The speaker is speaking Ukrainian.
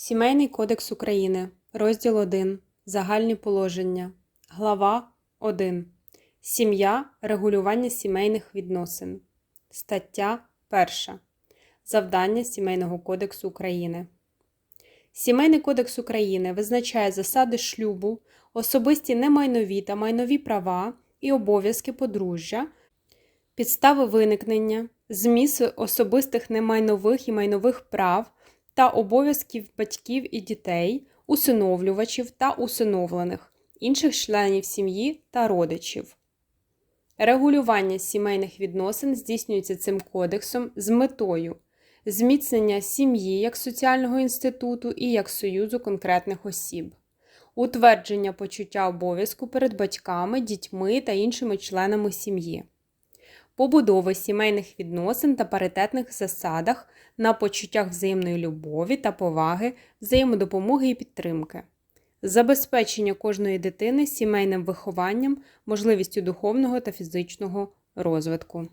Сімейний кодекс України. Розділ 1. Загальні положення. Глава 1. Сім'я. Регулювання сімейних відносин. Стаття 1. Завдання Сімейного кодексу України. Сімейний кодекс України визначає засади шлюбу, особисті немайнові та майнові права і обов'язки подружжя, підстави виникнення, зміст особистих немайнових і майнових прав та обов'язків батьків і дітей, усиновлювачів та усиновлених, інших членів сім'ї та родичів. Регулювання сімейних відносин здійснюється цим кодексом з метою зміцнення сім'ї як соціального інституту і як союзу конкретних осіб, утвердження почуття обов'язку перед батьками, дітьми та іншими членами сім'ї, побудови сімейних відносин та паритетних засадах на почуттях взаємної любові та поваги, взаємодопомоги і підтримки, забезпечення кожної дитини сімейним вихованням, можливістю духовного та фізичного розвитку.